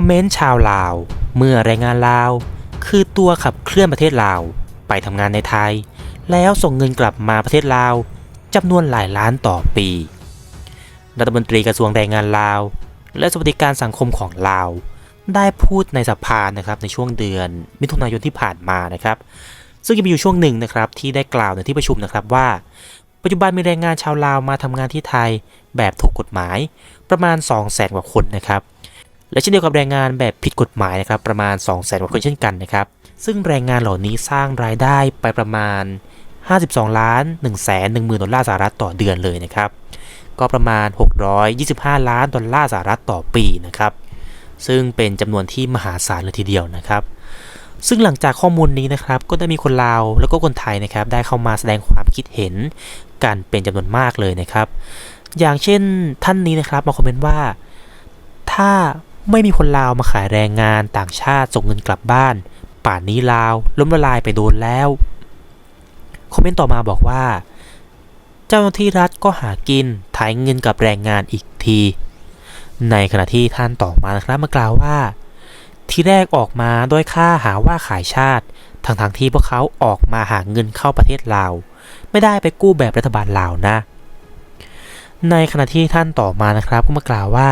คอมเมนต์ชาวลาว เมื่อแรงงานลาว คือตัวขับเคลื่อนประเทศลาว ไปทำงานในไทย แล้วส่งเงินกลับมาประเทศลาวจำนวนหลายล้านต่อปี รัฐมนตรีกระทรวงแรงงานลาว และสวัสดิการสังคมของลาว ได้พูดในสภานะครับในช่วงเดือนมิถุนายนที่ผ่านมานะครับ ซึ่งจะมีอยู่ช่วงหนึ่งนะครับที่ได้กล่าวในที่ประชุมนะครับว่า ปัจจุบันมีแรงงานชาวลาวมาทำงานที่ไทยแบบถูกกฎหมายประมาณ 2 0 0แสนกว่าคนนะครับ และเช่นเดียวกับแรงงานแบบผิดกฎหมายนะครับประมาณ 2 0 0แสนกว่าคนเช่นกันนะครับซึ่งแรงงานเหล่านี้สร้างรายได้ไปประมาณ 52 ล้าน1แสน1หมื่นดอลลาร์สหรัฐต่อเดือนเลยนะครับก็ประมาณ 625 ล้านดอลลาร์สหรัฐต่อปีนะครับซึ่งเป็นจำนวนที่มหาศาลเลยทีเดียวนะครับ ซึ่งหลังจากข้อมูลนี้นะครับ ก็ได้มีคนลาวแล้วก็คนไทยนะครับ ได้เข้ามาแสดงความคิดเห็นกันเป็นจำนวนมากเลยนะครับ อย่างเช่นท่านนี้นะครับมาคอมเมนต์ว่า ถ้า ไม่มีคนลาวมาขายแรงงานต่างชาติส่งเงินกลับบ้าน ป่านนี้ลาวล้มละลายไปโดนแล้ว คอมเมนต์ต่อมาบอกว่า เจ้าหน้าที่รัฐก็หากินถ่ายเงินกับแรงงานอีกที ในขณะที่ท่านต่อมานะครับมากล่าวว่า ที่แรกออกมาด้วยค่าหาว่าขายชาติทั้งทงที่พวกเขาออกมาหาเงินเข้าประเทศลาว ไม่ได้ไปกู้แบบรัฐบาลลาวนะ ในขณะที่ท่านต่อมานะครับก็มากล่าวว่า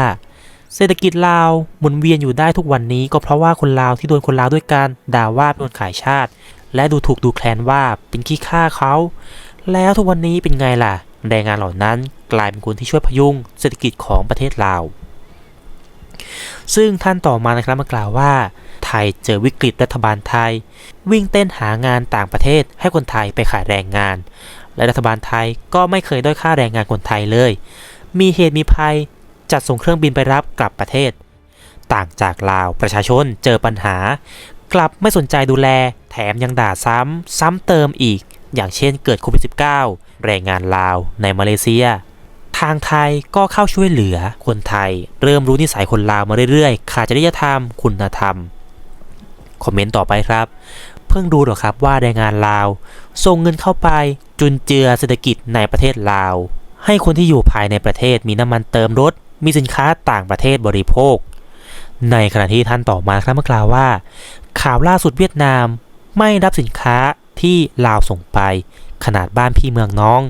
เศรษฐกิจลาวหมุนเวียนอยู่ได้ทุกวันนี้ก็เพราะว่าคนลาวที่โดนคนลาวด้วยกันด่าว่าเป็นคนขายชาติ และดูถูกดูแคลนว่าเป็นขี้ข้าเขา แล้วทุกวันนี้เป็นไงล่ะ แรงงานเหล่านั้นกลายเป็นคนที่ช่วยพยุงเศรษฐกิจของประเทศลาว ซึ่งท่านต่อมานะครับมากล่าวว่า ไทยเจอวิกฤตรัฐบาลไทย วิ่งเต้นหางานต่างประเทศให้คนไทยไปขายแรงงาน และรัฐบาลไทยก็ไม่เคยด้อยค่าแรงงานคนไทยเลย มีเหตุมีภัย จัดส่งเครื่องบินไปรับกลับประเทศ ต่างจากลาวประชาชนเจอปัญหา กลับไม่สนใจดูแล แถมยังด่าซ้ำ ซ้ำเติมอีก อย่างเช่นเกิดโควิด -19 แรงงานลาวในมาเลเซีย ทางไทยก็เข้าช่วยเหลือคนไทย เริ่มรู้นิสัยคนลาวมาเรื่อยๆ ขาดจริยธรรม คุณธรรม คอมเมนต์ต่อไปครับ เพิ่งดูหรอครับว่าแรงงานลาวส่งเงินเข้าไปจุนเจือเศรษฐกิจในประเทศลาวให้คนที่อยู่ภายในประเทศมีน้ำมันเติมรถ มีสินค้าต่างประเทศบริโภค ในขณะที่ท่านต่อมาครับเมากล่าวว่า ข่าวล่าสุดเวียดนามไม่รับสินค้าที่ลาวส่งไป ขนาดบ้านพี่เมืองน้อง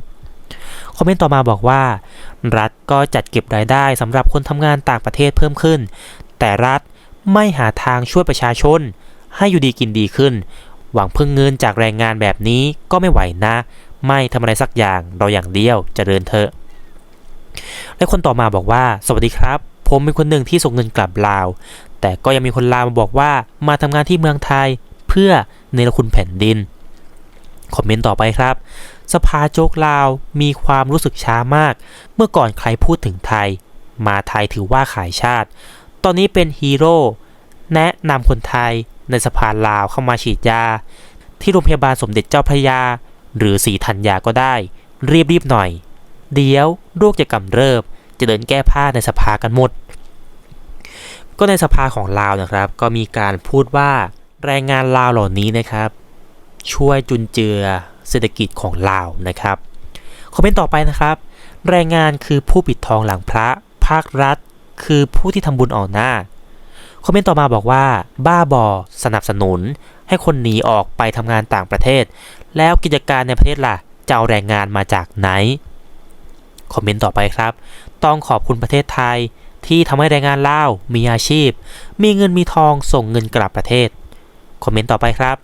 คอมเมนต์ต่อมาบอกว่า รัฐก็จัดเก็บรายได้สำหรับคนทำงานต่างประเทศเพิ่มขึ้น แต่รัฐไม่หาทางช่วยประชาชน ให้อยู่ดีกินดีขึ้น หวังพึ่งเงินจากแรงงานแบบนี้ก็ไม่ไหวนะ ไม่ทำอะไรสักอย่างเราอย่างเดียวจเจริญเถอะ และคนต่อมาบอกว่า สวัสดีครับ ผมเป็นคนหนึ่งที่ส่งเงินกลับลาว แต่ก็ยังมีคนลาวมาบอกว่ามาทำงานที่เมืองไทยเพื่อเนรคุณแผ่นดิน คอมเมนต์ต่อไปครับ สภาโจกลาวมีความรู้สึกช้ามาก เมื่อก่อนใครพูดถึงไทย มาไทยถือว่าขายชาติ ตอนนี้เป็นฮีโร่แนะนำคนไทยในสภาลาวเข้ามาฉีดยา ที่โรงพยาบาลสมเด็จเจ้าพระยา หรือสีธัญญาก็ได้ รีบๆหน่อย เดี๋ยวโรคจะกำเริบ จะเดินแก้ผ้าในสภากันหมด ก็ในสภาของลาวนะครับ ก็มีการพูดว่าแรงงานลาวเหล่านี้นะครับ ช่วยจุนเจือเศรษฐกิจของลาวนะครับคอมเมนต์ต่อไปนะครับ แรงงานคือผู้ปิดทองหลังพระ ภาครัฐ คือผู้ที่ทำบุญออกหน้าคอมเมนต์ต่อมาบอกว่า บ้าบอสนับสนุน ให้คนหนีออกไปทำงานต่างประเทศ แล้วกิจการในประเทศล่ะจะเอาแรงงานมาจากไหน คอมเมนต์ต่อไปครับ ต้องขอบคุณประเทศไทย ที่ทำให้แรงงานลาวมีอาชีพ มีเงินมีทองส่งเงินกลับประเทศ คอมเมนต์ต่อไปครับ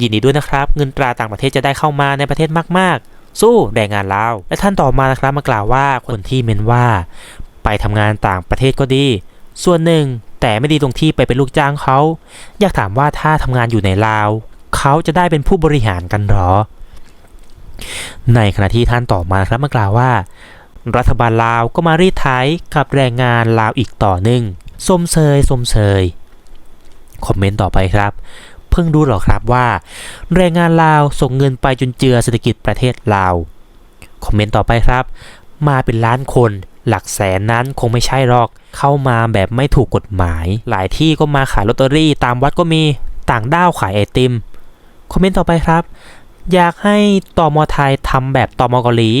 ยินดีด้วยนะครับ เงินตราต่างประเทศจะได้เข้ามาในประเทศมาก ๆ สู้แรงงานลาวและท่านต่อมานะครับมากล่าวว่าคนที่เมนว่า ไปทำงานต่างประเทศก็ดี ส่วนหนึ่งแต่ไม่ดีตรงที่ไปเป็นลูกจ้างเขา อยากถามว่าถ้าทำงานอยู่ในลาว เขาจะได้เป็นผู้บริหารกันหรอ ในขณะที่ท่านต่อมาครับมากล่าวว่า รัฐบาลลาวก็มารีดไถกับแรงงานลาวอีกต่อหนึ่งสมเซยสมเซยคอมเมนต์ต่อไปครับ เพิ่งรู้หรอครับว่า แรงงานลาวส่งเงินไปจนเจือเศรษฐกิจประเทศลาวคอมเมนต์ต่อไปครับ มาเป็นล้านคนหลักแสนนั้นคงไม่ใช่หรอก เข้ามาแบบไม่ถูกกฎหมาย หลายที่ก็มาขายลอตเตอรี่ตามวัดก็มี ต่างด้าวขายไอติม คอมเมนต์ต่อไปครับ อยากให้ตอมอไทยทำแบบตอมอเกาหลี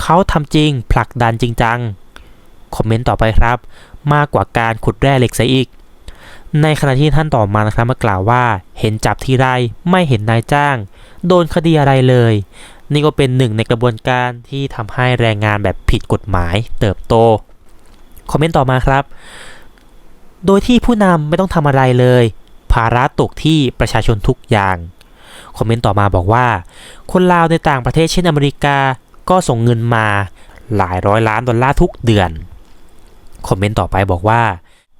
เขาทำจริงผลักดันจริงจัง คอมเมนต์ต่อไปครับ มากกว่าการขุดแร่เหล็กซะอีก ในขณะที่ท่านต่อมานะครับมากล่าวว่า เห็นจับทีไรไม่เห็นนายจ้าง โดนคดีอะไรเลย นี่ก็เป็นหนึ่งในกระบวนการที่ทำให้แรงงานแบบผิดกฎหมายเติบโต คอมเมนต์ต่อมาครับ โดยที่ผู้นำไม่ต้องทำอะไรเลย ภาระตกที่ประชาชนทุกอย่าง คอมเมนต์ต่อมาบอกว่า คนลาวในต่างประเทศเช่นอเมริกาก็ส่งเงินมาหลายร้อยล้านดอลลาร์ทุกเดือน คอมเมนต์ต่อไปบอกว่า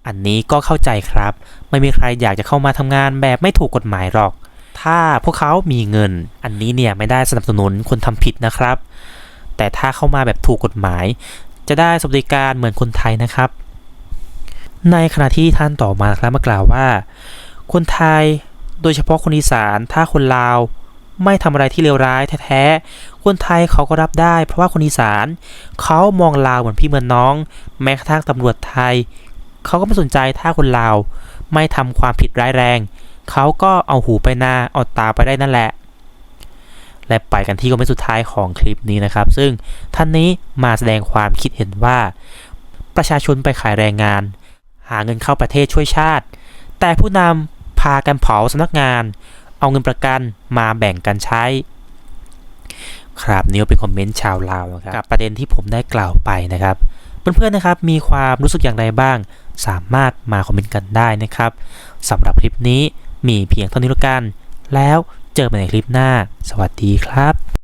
อันนี้ก็เข้าใจครับ ไม่มีใครอยากจะเข้ามาทำงานแบบไม่ถูกกฎหมายหรอก ถ้าพวกเขามีเงิน อันนี้เนี่ยไม่ได้สนับสนุนคนทำผิดนะครับ แต่ถ้าเข้ามาแบบถูกกฎหมาย จะได้สวัสดิการเหมือนคนไทยนะครับ ในขณะที่ท่านต่อมาครับมากล่าวว่า คนไทย โดยเฉพาะคนอีสานถ้าคนลาว ไม่ทำอะไรที่เลวร้ายแท้ๆ คนไทยเขาก็รับได้ เพราะว่าคนอีสาน เขามองลาวเหมือนพี่เหมือนน้อง แม้กระทั่งตำรวจไทย เขาก็ไม่สนใจถ้าคนลาว ไม่ทำความผิดร้ายแรง เขาก็เอาหูไปหน้าเอาตาไปได้นั่นแหละ และไปกันที่คอมเมนต์สุดท้ายของคลิปนี้นะครับ ซึ่งท่านนี้มาแสดงความคิดเห็นว่า ประชาชนไปขายแรงงาน หาเงินเข้าประเทศช่วยชาติ แต่ผู้นำ พากันเผาสำนักงาน เอาเงินประกันมาแบ่งกันใช้ ครับนี่ก็เป็นคอมเมนต์ชาวลาวนะครับกับประเด็นที่ผมได้กล่าวไปนะครับ เพื่อนๆนะครับมีความรู้สึกอย่างไรบ้าง สามารถมาคอมเมนต์กันได้นะครับสำหรับคลิปนี้มีเพียงเท่านี้แล้วกัน แล้วเจอกันในคลิปหน้า สวัสดีครับ